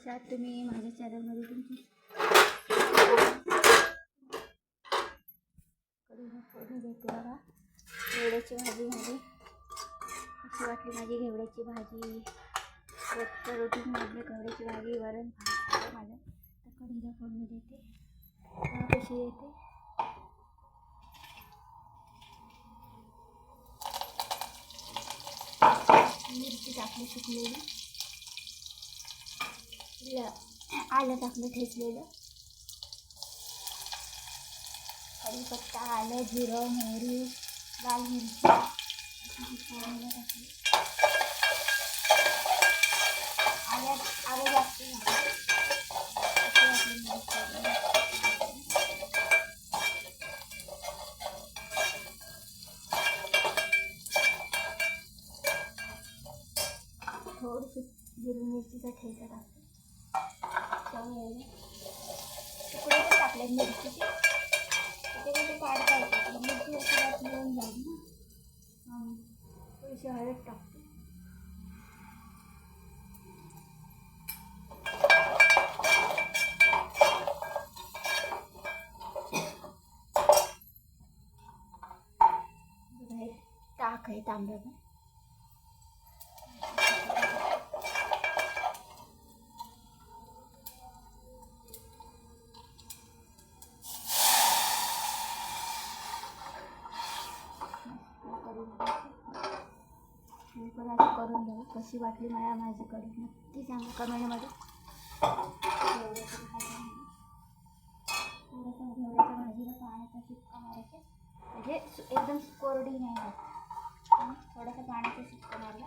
कशा आहात तुम्ही माझ्या चॅनलमध्ये तुमची कढीला देते बघा. घेवड्याची भाजी माझी कशी वाटली माझी घेवड्याची भाजी. रोटी माझी घेवड्याची भाजी वरण भात माझं. तर कढीला फोडणी देते. कशी येते? मिरची टाकली सुकलेली. आलं टाकलं ठेचलेलं कढीपत्ता आलं जिरं मोहरी लाल मिरची आल्या आलं जास्त थोडीशी हिरवी मिरचीचा ठेचा टाकते तुकडे पण टाकले मिरचीचे ते कुठे काढता येतात मिरची मिळून जाईल ना आणि थोडीशी हळद टाकते टाक आहे तांबडं कशी वाटली मला माझी कढी नक्की सांगा कमेंटमध्ये म्हणजे थोडंसं घेवड्याच्या भाजीला पाण्याचा शिपका मारायचा म्हणजे एकदम कोरडी नाही होत थोडासा पाण्याचा शिपका मारला.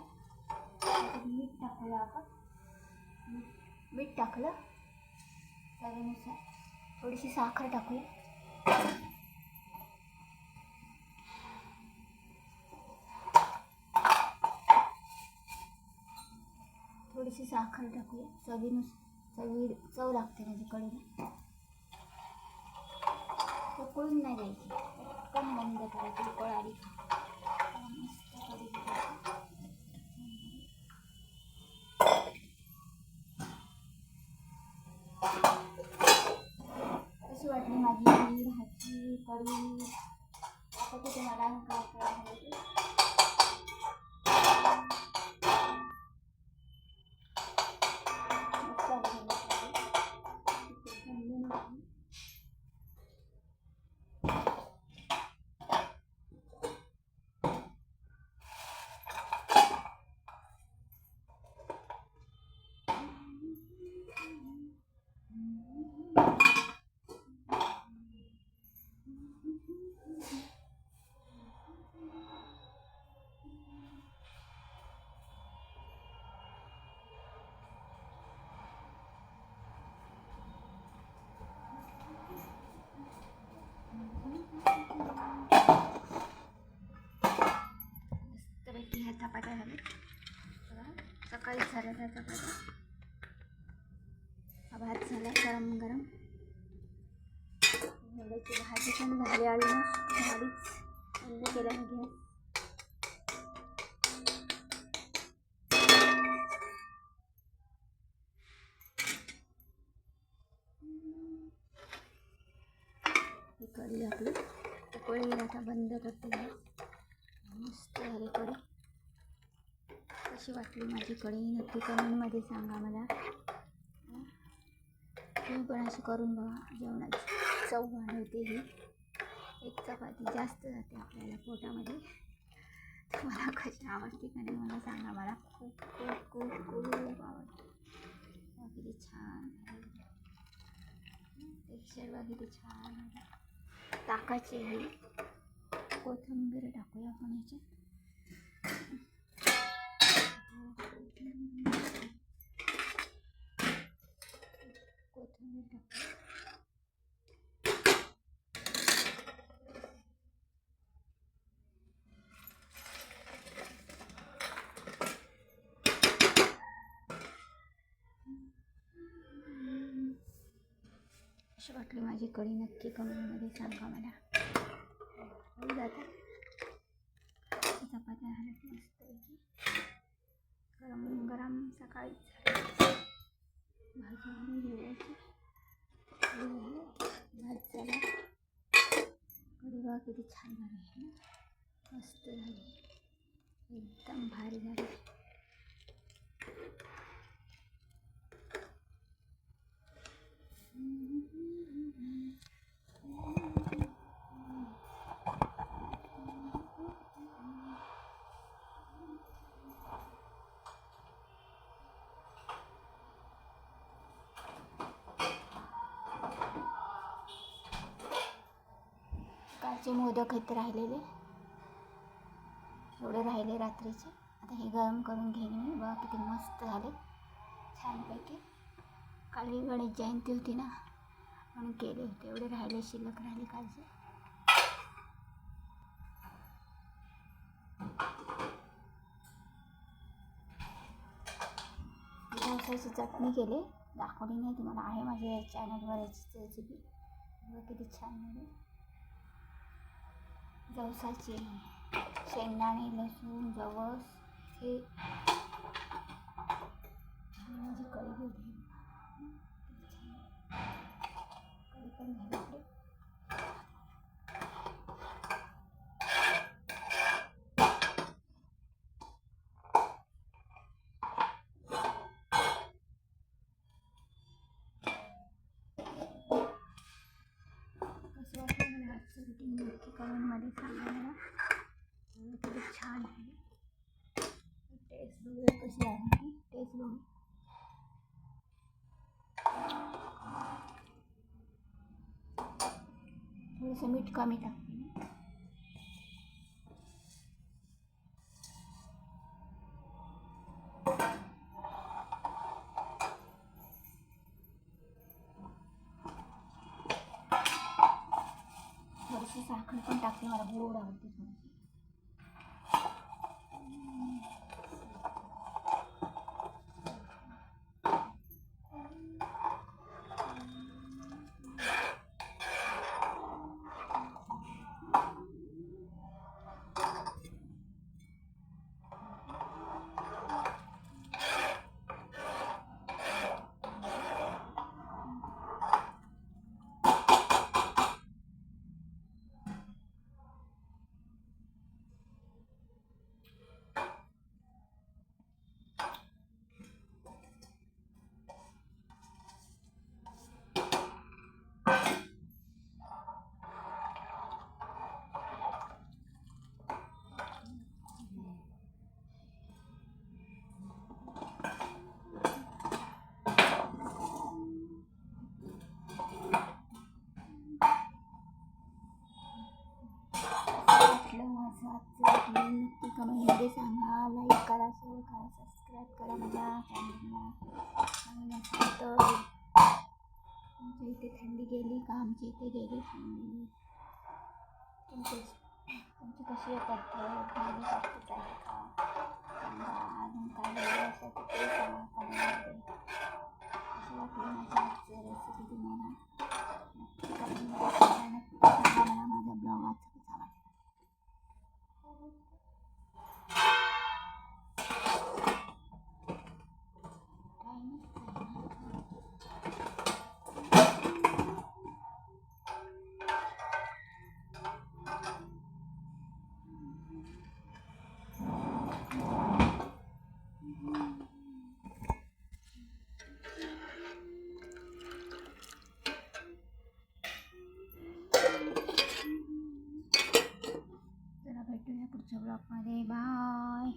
त्याच्यात मीठ टाकलं आपण. मीठ- टाकलं. त्यानुसार थोडीशी साखर टाकूया. साखर टाकूया चवीनुसार चवी चव लागते माझी कढीला उकळून नाही द्यायची पटकन बंद करायची उकळ आली का. मस्त कढी बनते. कशी वाटली माझी ही भाजी कढी आता तिथे मला काय काय झाल्या चपात्या झाल्या बघा सकाळीच झाल्या त्या चपात्या भात झाला गरम गरम. मुलाची भाजी पण झाली ऑलमोस्ट झालीच बंद केला मी कढी आपली. कोळी आता बंद करते. मस्त झाली कढी. कशी वाटली माझी कढी नक्की कमेंटमध्ये सांगा मला. तुम्ही पण अशी करून बघा. जेवणाची चव वाढवते ही. एक चपाती जास्त जाते आपल्याला पोटामध्ये. तुम्हाला कशी आवडते का नाही मला सांगा मला. खूप खूप खूप खूप आवडते. किती छान टेक्स्चर बघा किती छान आहे. ताकाची आहे. ही. कोथिंबीर टाकूया आपण याच्यात. कोथिंबीर टाकूया कशी वाटली माझी कढी नक्की कमेंटमध्ये सांगा मला होऊन जातं चपात्या झाल्यात मस्तपैकी गरम गरम सकाळी. झाल्या भाजी भात झाला. कढी किती छान झाली मस्त झाली. एकदम भारी झाली. चे मोदक आहेत राहिलेले. एवढे राहिले रात्रीचे. आता हे गरम करून घेईन मी. बघा किती मस्त झाले. छानपैकी. काल ही गणेश जयंती होती ना म्हणून केले होते. एवढे राहिले शिल्लक राहिले कालचे. पावसाची चटणी केली. दाखवली नाही तुम्हाला. आहे माझ्या चॅनलवर याची रेसिपी किती छान झाली. जवसाची शेंगदाणे लसूण जवस हे म्हणजे माझी होती. पण मला नक्की कमेंटमध्ये सांगा मला किती छान आहे. टेस्ट बघूया कशी आहे टेस्ट बघू. थोडंसं मीठ कमी टाक. साखर पण टाकते मला गोड आवडते थोडीशी आजचं रुटीन नक्की कमेंटमध्ये सांगा लाईक करा शेअर करा सबस्क्राईब करा माझ्या चॅनलला आणि असेल तर तुमच्या इथे थंडी गेली का आमच्या इथे गेली थंडी तुमचे तुमची कशी येतात थंडी माझी आहे का सांगा अजून काय वेगळं असेल तर ते सांगा कमेंटमध्ये कशी वाटलं माझ्या आजची रेसिपी तुम्हाला? नक्की कमेंटमध्ये